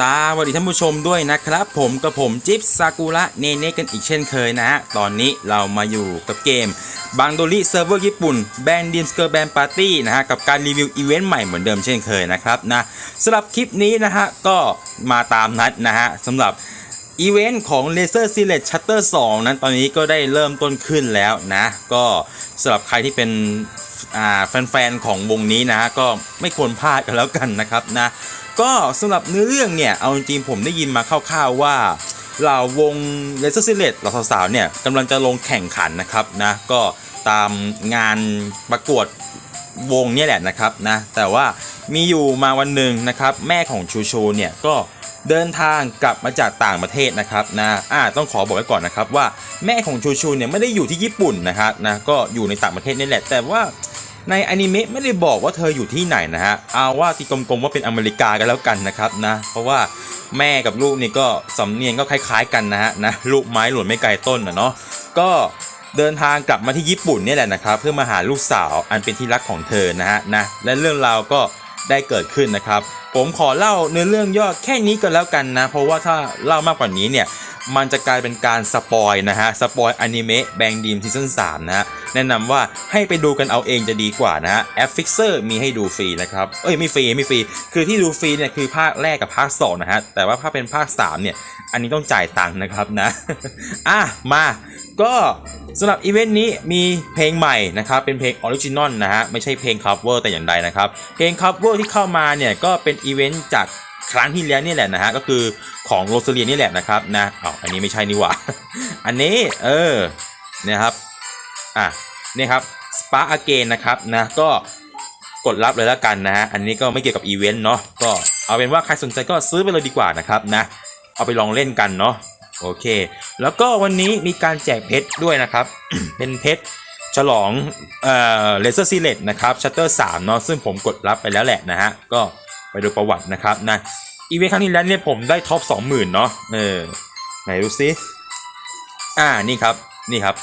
สวัสดีท่านผู้ชมด้วยนะครับ ผมกับผมจิ๊บซากุระเนเน่กันอีกเช่นเคยนะฮะ ตอนนี้เรามาอยู่กับเกมบังโดริเซิร์ฟเวอร์ญี่ปุ่นแบนดิมสเกอร์แบนปาร์ตี้นะฮะ กับการรีวิวอีเวนต์ใหม่เหมือนเดิมเช่นเคยนะครับนะสำหรับคลิปนี้นะฮะ ก็มาตามนัดนะฮะสำหรับอีเวนต์ของ Laser Select Shutter 2 นั้นตอนนี้ก็ได้เริ่มต้นขึ้นแล้วนะ ก็สำหรับใครที่เป็นอ่าแฟนๆของวงนี้นะก็ไม่ควรพลาดกันแล้วกันนะครับนะ ก็สำหรับเนื้อเรื่องเนี่ย เอาจริงๆผมได้ยินมาคร่าวๆว่าเหล่าวง Laser Select เหล่าสาวๆเนี่ยกำลังจะลงแข่งขันนะครับนะก็ตามงานประกวดวงเนี่ยแหละนะครับนะแต่ว่ามีอยู่มาวันหนึ่งนะครับ แม่ของชูชูเนี่ยก็เดินทางกลับมาจากต่างประเทศนะครับนะอ่าต้องขอบอกไว้ก่อนนะครับว่าแม่ของชูชูเนี่ยไม่ได้อยู่ที่ญี่ปุ่นนะครับนะก็อยู่ในต่างประเทศนี่แหละ แต่ว่า ในอนิเมะไม่ได้บอกว่าเธออยู่ที่ไหนนะฮะ เอาว่าที่กลมๆว่าเป็นอเมริกากันแล้วกันนะครับนะ เพราะว่าแม่กับลูกนี่ก็สำเนียงก็คล้าย ๆ กันนะฮะนะลูกไม้หล่นไม่ไกลต้นนะเนาะ ก็เดินทางกลับมาที่ญี่ปุ่นนี่แหละนะครับ เพื่อมาหาลูกสาวอันเป็นที่รักของเธอนะฮะนะและเรื่องราวก็ ได้เกิดขึ้นนะครับ ผมขอเล่าเนื้อเรื่องย่อแค่นี้ก็แล้วกันนะ เพราะว่าถ้าเล่ามากกว่านี้เนี่ยมันจะกลายเป็นการสปอยนะฮะ สปอยอนิเมะแบงดีมซีซั่น3นะฮะ แนะนำว่าให้ไปดูกันเอาเองจะดีกว่านะฮะแอปฟิกเซอร์มีให้ดูฟรีนะครับ เอ้ยไม่ฟรีไม่ฟรี คือที่ดูฟรีเนี่ยคือภาคแรกกับภาค 2 นะฮะ แต่ว่าถ้าเป็นภาค 3 เนี่ย อันนี้ต้องจ่ายตังค์นะครับนะ อะ มา ก็สำหรับอีเวนต์นี้มีเพลงใหม่นะครับเป็นเพลงออริจินอลนะฮะไม่ใช่เพลงคัฟเวอร์แต่อย่างใดนะครับเพลงคัฟเวอร์ที่เข้ามาเนี่ยก็เป็นอีเวนต์จากครั้งที่แล้วนี่แหละนะฮะก็คือของโรสเลียนี่แหละนะครับนะอ๋ออันนี้ไม่ใช่นี่หว่า อันนี้เออนี่ยครับอะนี่ครับสปาร์อเกนนะครับนะก็กดรับเลยแล้วกันนะฮะอันนี้ก็ไม่เกี่ยวกับอีเวนต์เนาะก็เอาเป็นว่าใครสนใจก็ซื้อไปเลยดีกว่านะครับนะเอาไปลองเล่นกันเนาะ โอเค แล้วก็วันนี้มีการแจกเพชรด้วยนะครับ เป็นเพชรฉลองเอ่อเลเซอร์ซีเลตนะครับชัตเตอร์สามเนาะซึ่งผมกดรับไปแล้วแหละนะฮะ ก็ไปดูประวัตินะครับนะอีเวนต์ครั้งนี้แล้วเนี่ยผมได้ท็อปสองหมื่นเนาะเออไหนดูซิอ่านี่ครับนี่ครับ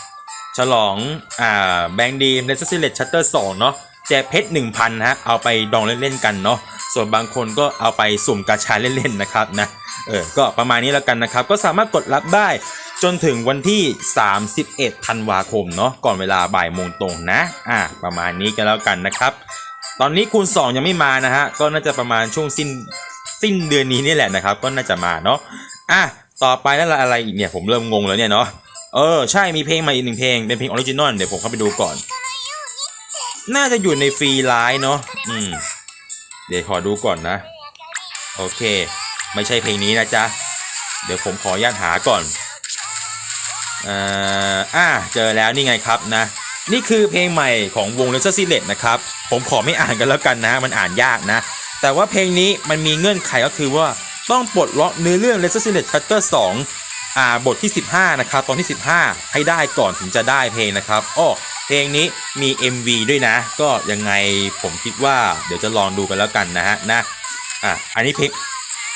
ฉลองอ่าแบงดีมเลเซอร์ซีเลตชัตเตอร์สองเนาะแจกเพชรหนึ่งพันฮะเอาไปดองเล่นๆกันเนาะส่วนบางคนก็เอาไปสุ่มกาชาเล่นๆนะครับนะ เออก็ประมาณนี้แล้วกันนะครับ ก็สามารถกดรับได้จนถึงวันที่ 31 ธันวาคมเนาะก่อนเวลาบ่ายโมงตรงนะอ่าประมาณนี้กันแล้วกันนะครับ ตอนนี้คูณ 2 ยังไม่มานะฮะก็น่าจะประมาณช่วงสิ้นสิ้นเดือนนี้นี่แหละนะครับ ก็น่าจะมาเนาะอะต่อไปนั่นอะไรอีกเนี่ยผมเริ่มงงแล้วเนี่ยเนาะเออใช่มีเพลงใหม่อีกหนึ่งเพลงเป็นเพลงออริจินอลเดี๋ยวผมเข้าไปดูก่อน น่าจะอยู่ในฟรีไลน์เนาะอืมเดี๋ยวขอดูก่อนนะ โอเค ไม่ใช่เพลงนี้นะจ๊ะ เดี๋ยวผมขออนุญาตหาก่อนเอ่ออ่าเจอแล้วนี่ไงครับนะ นี่คือเพลงใหม่ของวง l e s e r s e l e t นะครับ ผมขอไม่อ่านกันแล้วกันนะ มันอ่านยากนะ แต่ว่าเพลงนี้มันมีเงื่อนไขก็คือว่าต้องปลดล็อกเนื้อเรื่อง l e s e r s e l e t Chapter 2อ่าบทที่ 15 นะครับ ตอนที่ 15 ให้ได้ก่อนถึงจะได้เพลงนะครับอ้อเพลงนี้มี MV ด้วยนะ ก็ยังไงผมคิดว่าเดี๋ยวจะลองดูกันแล้วกันนะฮะนะอะอันนี้เพลง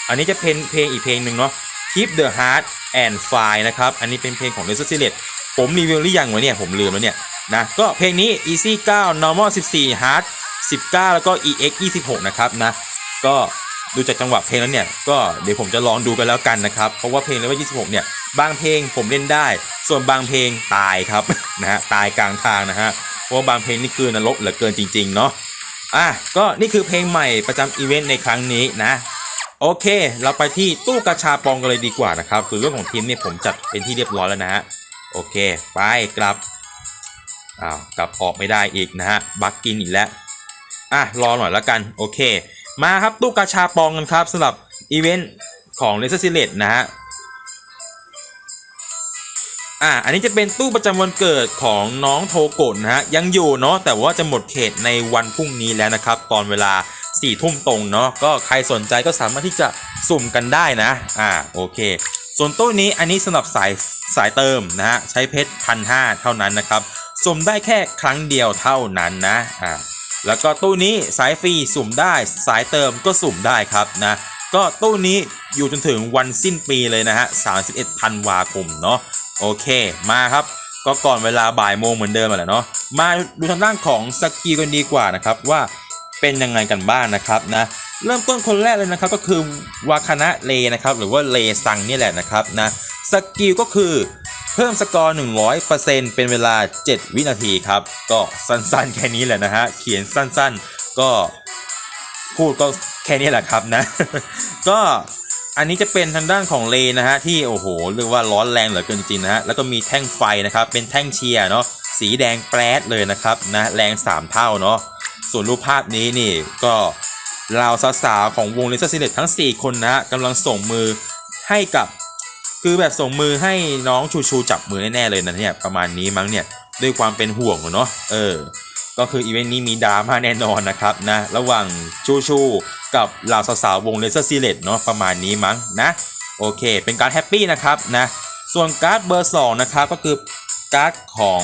อันนี้จะเป็นเพลงอีกเพลงหนึ่งเนาะ Keep the Heart and Fire นะครับ อันนี้เป็นเพลงของ l e s e r s e l e t ผมรีวิวหรือยังวะเนี่ย ผมลืมแล้วเนี่ยนะ ก็เพลงนี้ Easy 9 Normal 14 Hard 19 แล้วก็ EX 26 นะครับนะ ก็ดูจากจังหวะเพลงแล้วเนี่ย ก็เดี๋ยวผมจะลองดูกันแล้วกันนะครับ เพราะว่าเพลงเลเวล26 เนี่ย บางเพลงผมเล่นได้ ส่วนบางเพลงตายครับนะฮะ ตายกลางทางนะฮะ เพราะว่าบางเพลงนี่คือนรกเหลือเกินจริง ๆ เนาะ อะ ก็นี่คือเพลงใหม่ประจำอีเวนต์ในครั้งนี้นะ โอเค เราไปที่ตู้กระชาปองกันเลยดีกว่านะครับคือเรื่องของทีมเนี่ยผมจัดเป็นที่เรียบร้อยแล้วนะฮะโอเค ไปกลับอ้าวกลับออกไม่ได้อีกนะฮะบักกินอีกแล้วอะรอหน่อยแล้วกันโอเค มาครับตู้กาชาปองกันครับสำหรับอีเวนต์ของ l e s e r s e l e t นะฮะอ่าอันนี้จะเป็นตู้ประจำวันเกิดของน้องโทโกะนะฮะยังอยู่เนาะแต่ว่าจะหมดเขตในวันพรุ่งนี้แล้วนะครับ ตอนเวลา 4ี่ทุ่มตรงเนาะก็ใครสนใจก็สามารถที่จะสุ่มกันได้นะ อ่าโอเค ส่วนตู้นี้อันนี้สำหรับสายสายเติมนะฮะใช้เพชรพันห้าเท่านั้นนะครับสุ่มได้แค่ครั้งเดียวเท่านั้นนะอ่าแล้วก็ตู้นี้สายฟรีสุ่มได้สายเติมก็สุ่มได้ครับนะก็ตู้นี้อยู่จนถึงวันสิ้นปีเลยนะฮะ 31ธันวาคมเนาะโอเคมาครับ ก็ก่อนเวลาบ่ายโมงเหมือนเดิมแหละเนาะมาดูทางด้านของสกิลกันดีกว่านะครับว่า เป็นยังไงกันบ้างนะครับนะเริ่มต้นคนแรกเลยนะครับก็คือวาคานะเลนะครับหรือว่าเลซังนี่แหละนะครับนะสกิลก็คือเพิ่มสกอร์ 100%เป็นเวลา 7 วินาทีครับ ก็สั้นๆ แค่นี้แหละนะฮะ เขียนสั้นๆ ก็พูดก็แค่นี้แหละครับนะ ก็อันนี้จะเป็นทางด้านของเลนะฮะ ที่โอ้โหเรียกว่าร้อนแรงเหลือเกินจริงนะฮะ แล้วก็มีแท่งไฟนะครับ เป็นแท่งเชียร์เนาะสีแดงแปรดเลยนะครับนะแรง 3 เท่าเนาะ ส่วนรูปภาพนี้นี่ก็เราสาวๆของวงเลเซอร์ซิเลตทั้ง 4 คนนะกำลังส่งมือให้กับ คือแบบส่งมือให้น้องชูชูจับมือแน่ๆเลยนะเนี่ยประมาณนี้มั้งเนี่ยด้วยความเป็นห่วงเนาะเออ ก็คืออีเวนต์นี้มีดราม่าแน่นอนนะครับนะระหว่างชูชูกับเหล่าสาวๆวงเลเซอร์ซีเลตเนาะประมาณนี้มั้งนะโอเค เป็นการแฮปปี้นะครับนะส่วนการ์ดเบอร์2นะครับก็คือการ์ดของ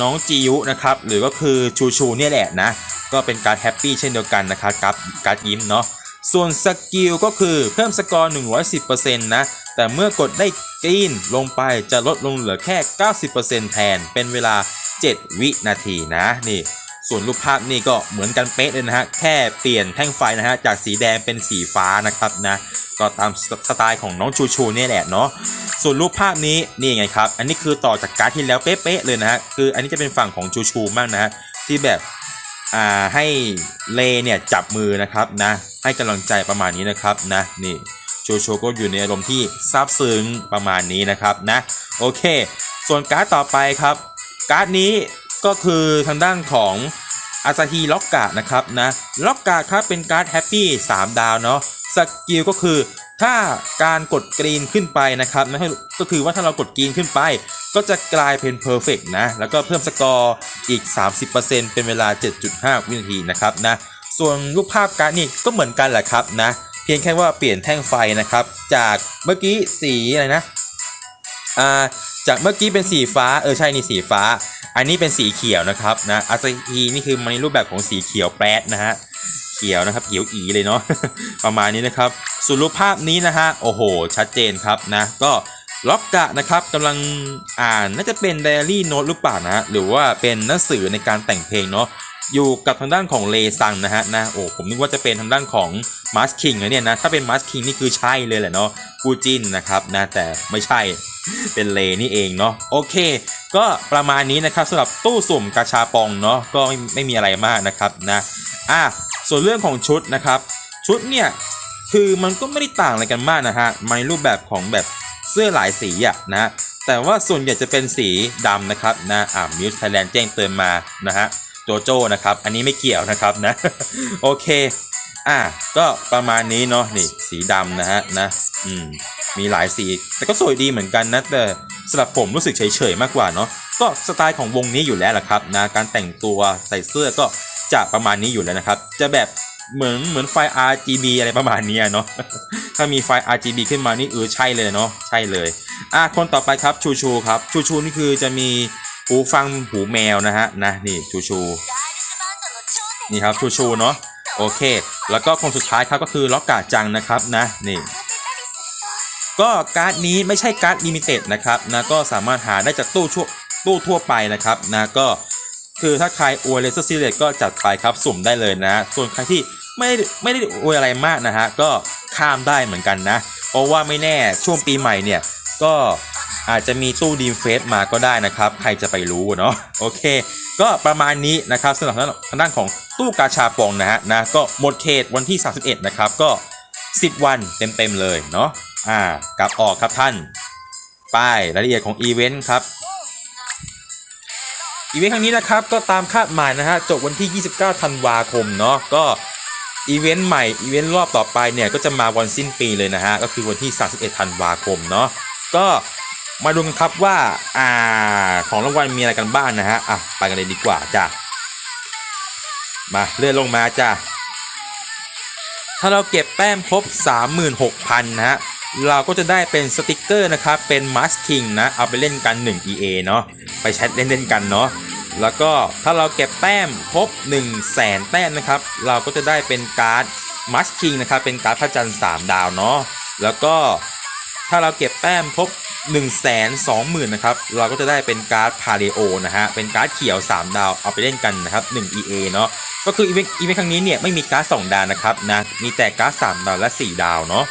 น้องจิยุนะครับหรือก็คือชูชูเนี่ยแหละนะ ก็เป็นการแฮปปี้เช่นเดียวกันนะครับกับการ์ยิ้มเนาะส่วนสกิลก็คือเพิ่มสกอร์ 110%นะ แต่เมื่อกดได้กรีนลงไปจะลดลงเหลือแค่ 90%แทนเป็นเวลา 7 วินาทีนะนี่ ส่วนรูปภาพนี่ก็เหมือนกันเป๊ะเลยนะฮะ แค่เปลี่ยนแท่งไฟนะฮะ จากสีแดงเป็นสีฟ้านะครับนะ ก็ตามสไตล์ของน้องชูชูเนี่ยแหละเนาะ ส่วนรูปภาพนี้นี่ไงครับ อันนี้คือต่อจากการ์ดที่แล้วเป๊ะๆเลยนะฮะ คืออันนี้จะเป็นฝั่งของชูชูมากนะฮะที่แบบอ่าให้เลเนี่ยจับมือนะครับนะให้กำลังใจประมาณนี้นะครับนะนี่ชูชูก็อยู่ในอารมณ์ที่ซาบซึ้งประมาณนี้นะครับนะโอเค ส่วนการ์ดต่อไปครับ การ์ดนี้ ก็คือทางด้านของอาซาฮีล็อกกะนะครับนะล็อกกะครับเป็นการ์ดแฮปปี้3ดาวเนาะสกิลก็คือถ้าการกดกรีนขึ้นไปนะครับนะก็คือว่าถ้าเรากดกรีนขึ้นไป ก็จะกลายเป็นเพอร์เฟกนะ แล้วก็เพิ่มสกอร์อีก 30%เป็นเวลา 7.5 วินาทีนะครับนะส่วนรูปภาพการ์ดนี่ก็เหมือนกันแหละครับนะเพียงแค่ว่าเปลี่ยนแท่งไฟนะครับ จากเมื่อกี้สีอะไรนะ อ่าจากเมื่อกี้เป็นสีฟ้าเออใช่นี่สีฟ้า อันนี้เป็นสีเขียวนะครับนะอาซาฮีนี่คือมันในรูปแบบของสีเขียวแปดนะฮะเขียวนะครับเขียวอีเลยเนาะประมาณนี้นะครับส่วนรูปภาพนี้นะฮะโอ้โห ชัดเจนครับนะก็ล็อกกะนะครับกำลังอ่านน่าจะเป็นไดอารี่โน้ตหรือเปล่านะหรือว่าเป็นหนังสือในการแต่งเพลงเนาะ อยู่กับทางด้านของเลซังนะฮะนะโอ้ผมนึกว่าจะเป็นทางด้านของมาสคิงนะเนี่ยนะถ้าเป็นมาสคิงนี่คือใช่เลยแหละเนาะกูจินนะครับนะแต่ไม่ใช่เป็นเลนี่เองเนาะโอเค ก็ประมาณนี้นะครับสำหรับตู้สุ่มกาชาปองเนาะก็ไม่ไม่มีอะไรมากนะครับนะอะส่วนเรื่องของชุดนะครับ ชุดเนี่ยคือมันก็ไม่ได้ต่างอะไรกันมากนะฮะมาในรูปแบบของแบบเสื้อหลายสีอะนะแต่ว่าส่วนใหญ่จะเป็นสีดำนะครับนะอ่ามิวส์ไทยแลนด์แจ้งเตือนมานะฮะ โจโจ้นะครับ อันนี้ไม่เกี่ยวนะครับนะ โอเค อะก็ประมาณนี้เนาะนี่สีดำนะฮะนะอืมมีหลายสี แต่ก็สวยดีเหมือนกันนะแต่สำหรับผมรู้สึกเฉยๆมากกว่าเนาะก็สไตล์ของวงนี้อยู่แล้วละครับนะการแต่งตัวใส่เสื้อก็จะประมาณนี้อยู่แล้วนะครับ จะแบบเหมือนเหมือนไฟ RGB อะไรประมาณนี้เนาะ ถ้ามีไฟ RGB ขึ้นมานี่เออใช่เลยเนาะ ใช่เลย อะคนต่อไปครับชูชูครับ ชูชูนี่คือจะมี หูฟังหูแมวนะฮะนะนี่ชูชูนี่ครับชูชูเนาะโอเค แล้วก็คนสุดท้ายครับก็คือล็อกกาจังนะครับนะนี่ก็การ์ดนี้ไม่ใช่การ์ดลิมิเต็ดนะครับนะก็สามารถหาได้จากตู้ชั่วตู้ทั่วไปนะครับนะก็คือถ้าใครอวยเลเซอร์ซีเลตก็จัดไปครับสุ่มได้เลยนะ ส่วนใครที่ไม่ได้ไม่ได้อวยอะไรมากนะฮะก็ข้ามได้เหมือนกันนะ เพราะว่าไม่แน่ช่วงปีใหม่เนี่ยก็ อาจจะมีตู้ดีมเฟสมาก็ได้นะครับ ใครจะไปรู้เนาะโอเค ก็ประมาณนี้นะครับสำหรับทางด้านของตู้กาชาปองนะฮะนะก็หมดเขตวันที่ 31 นะครับก็ 10 วันเต็มๆเลยเนาะอ่ากลับออกครับท่าน ป้ายรายละเอียดของอีเวนต์ครับอีเวนต์ครั้งนี้นะครับก็ตามคาดหมายนะฮะจบวันที่ 29 ธันวาคมเนาะก็อีเวนต์ใหม่อีเวนต์รอบต่อไปเนี่ยก็จะมาวันสิ้นปีเลยนะฮะก็คือวันที่ 31 ธันวาคมเนาะก็ มาดูกันครับว่าอ่าของรางวัลมีอะไรกันบ้างนะฮะอะไปกันเลยดีกว่าจ้ะมาเลื่อนลงมาจ้ะถ้าเราเก็บแต้มครบ 36,000 นะฮะ เราก็จะได้เป็นสติกเกอร์นะครับ เป็นมัสคิงนะ เอาไปเล่นกัน 1 EA เนาะ ไปแชทเล่นๆกันเนาะ แล้วก็ถ้าเราเก็บแต้มครบ 1 0 0 0 0แสนแต้มนะครับ เราก็จะได้เป็นการ์ดมัสคิงนะครับ เป็นการ์ดพระจันทร์3ดาวเนาะ แล้วก็ถ้าเราเก็บแต้มครบ 1 2 0 0 0 0นะครับ เราก็จะได้เป็นการ์ดพาเ e โอนะฮะ เป็นการ์ดเขียว 3 ดาว เอาไปเล่นกันนะครับ 1 EA เนาะ ก็คืออีเวนต์อีเวนต์ครั้งนี้เนี่ยไม่มีการ์ด2ดาวนะครับนะ มีแต่การ์ด3ดาวและ 4 ดาวเนาะ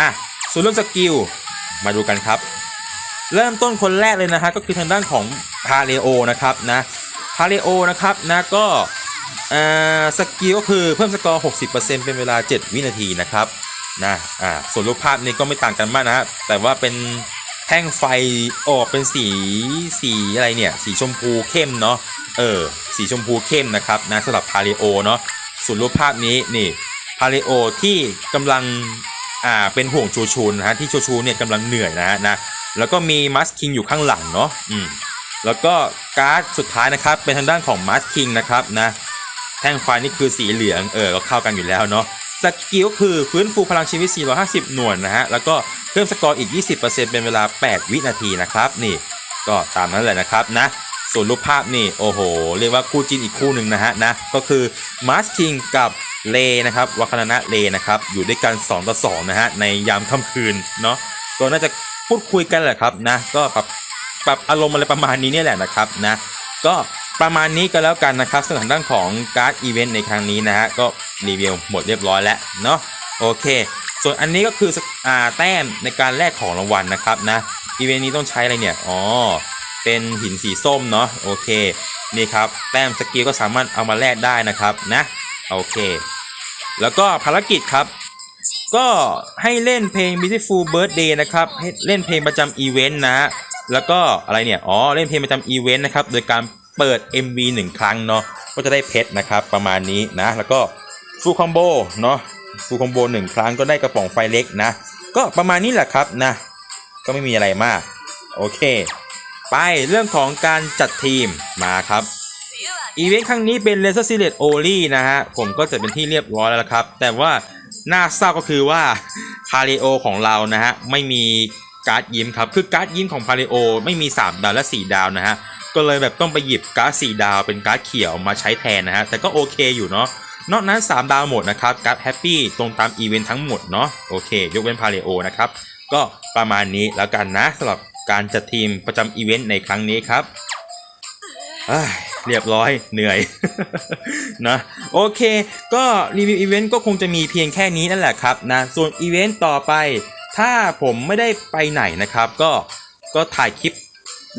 อะ ส่วนเรื่องสกิล มาดูกันครับ เริ่มต้นคนแรกเลยนะฮะ ก็คือทางด้านของพาเลโอนะครับนะ พาเลโอนะครับนะก็เอ่อสกิลก็คือเพิ่มสกอร์ 60%เป็นเวลา 7 วินาทีนะครับนะ อ่า ส่วนรูปภาพนี้ก็ไม่ต่างกันมากนะฮะ แต่ว่าเป็น ท่งไฟออกเป็นสีสีอะไรเนี่ย สีชมพูเข้มเนาะเออ สีชมพูเข้มนะครับนะสำหรับพาเลโอเนาะส่วนรูปภาพนี้นี่พาเลโอที่กำลังอ่าเป็นห่วงชูชูนะฮะที่ชูชูเนี่ยกำลังเหนื่อยนะฮะนะแล้วก็มีมัสคิงอยู่ข้างหลังเนาะอืมแล้วก็การ์ดสุดท้ายนะครับเป็นทางด้านของมาสคิงนะครับนะแท่งไฟนี่คือสีเหลืองเออก็เข้ากันอยู่แล้วเนาะ สกิลคือฟื้นฟูพลังชีวิต 450 หน่วยนะฮะ แล้วก็เพิ่มสกอร์อีก 20%เป็นเวลา 8 วินาทีนะครับ นี่ก็ตามนั้นเลยนะครับนะ ส่วนรูปภาพนี่ โอ้โห เรียกว่าคู่จินอีกคู่หนึ่งนะฮะนะ ก็คือมาสคิงกับเลนะครับวัคนนะเลนะครับ อยู่ด้วยกัน 2 ต่อ 2 นะฮะ ในยามค่ำคืนเนาะ ก็น่าจะพูดคุยกันแหละครับนะ ก็ปรับปรับอารมณ์อะไรประมาณนี้เนี่ยแหละนะครับนะ ก็ ประมาณนี้ก็แล้วกันนะครับส่วนทางด้านของการ์ดอีเวนต์ในครั้งนี้นะฮะก็รีวิวหมดเรียบร้อยแล้วเนาะโอเค ส่วนอันนี้ก็คืออ่าแต้มในการแลกของรางวัลนะครับนะอีเวนต์นี้ต้องใช้อะไรเนี่ยอ๋อเป็นหินสีส้มเนาะโอเคนี่ครับแต้มสกิลก็สามารถเอามาแลกได้นะครับนะโอเค แล้วก็ภารกิจครับ ก็ให้เล่นเพลง Beautiful Birthday นะครับให้เล่นเพลงประจำอีเวนต์นะแล้วก็อะไรเนี่ยอ๋อเล่นเพลงประจำอีเวนต์นะครับโดยการ เปิด MV 1 ครั้งเนาะก็จะได้เพชรนะครับประมาณนี้นะ แล้วก็ฟูคอมโบเนาะฟูคอมโบ1 ครั้งก็ได้กระป๋องไฟเล็กนะ ก็ประมาณนี้แหละครับนะ ก็ไม่มีอะไรมาก โอเค ไปเรื่องของการจัดทีมมาครับอีเวนต์ครั้งนี้เป็น Laser Series Only นะฮะ ผมก็จะเป็นที่เรียบร้อยแล้วครับ แต่ว่าน่าเศร้าก็คือว่าพาเลโอของเรานะฮะ ไม่มีการ์ดยิ้มครับ คือการ์ดยิ้มของพาเลโอไม่มี 3 ดาวและ 4 ดาวนะฮะ ก็เลยแบบต้องไปหยิบการ์ด4ดาวเป็นการ์ดเขียวมาใช้แทนนะฮะแต่ก็โอเคอยู่เนาะนอกนั้น 3 ดาวหมดนะครับการ์ดแฮปปี้ตรงตามอีเวนต์ทั้งหมดเนาะโอเค ยกเว้นพาเลโอนะครับก็ประมาณนี้แล้วกันนะสำหรับการจัดทีมประจำอีเวนต์ในครั้งนี้ครับเรียบร้อยเหนื่อยนะโอเค ก็รีวิวอีเวนต์ก็คงจะมีเพียงแค่นี้นั่นแหละครับนะส่วนอีเวนต์ต่อไป ถ้าผมไม่ได้ไปไหนนะครับ ก็ก็ถ่ายคลิป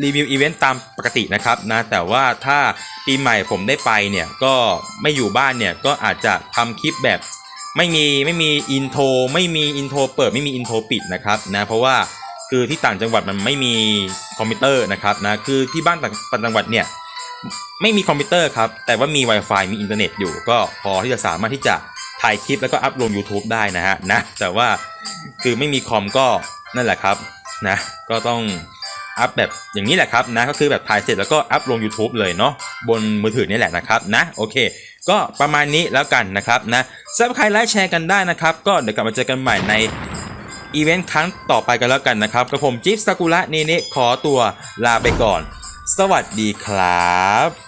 รีวิวอีเวนต์ตามปกตินะครับนะแต่ว่าถ้าปีใหม่ผมได้ไปเนี่ยก็ไม่อยู่บ้านเนี่ยก็อาจจะทำคลิปแบบไม่มีไม่มีอินโทรไม่มีอินโทรเปิดไม่มีอินโทรปิดนะครับนะเพราะว่าคือที่ต่างจังหวัดมันไม่มีคอมพิวเตอร์นะครับนะคือที่บ้านต่างต่างจังหวัดเนี่ยไม่มีคอมพิวเตอร์ครับแต่ว่ามี Wi-Fi มีอินเทอร์เน็ตอยู่ ก็พอที่จะสามารถที่จะถ่ายคลิปแล้วก็อัพลง YouTube ได้นะฮะนะแต่ว่าคือไม่มีคอมก็นั่นแหละครับนะก็ต้อง อัพแบบอย่างนี้แหละครับนะก็คือแบบถ่ายเสร็จแล้วก็อัพลง YouTube เลยเนาะบนมือถือนี่แหละนะครับนะโอเค ก็ประมาณนี้แล้วกันนะครับนะซับใครไลค์แชร์กันได้นะครับก็เดี๋ยวกลับมาเจอกันใหม่ในอีเวนต์ครั้งต่อไปกันแล้วกันนะครับกับผมจิ๊บสากุระนี่นะขอตัวลาไปก่อน สวัสดีครับ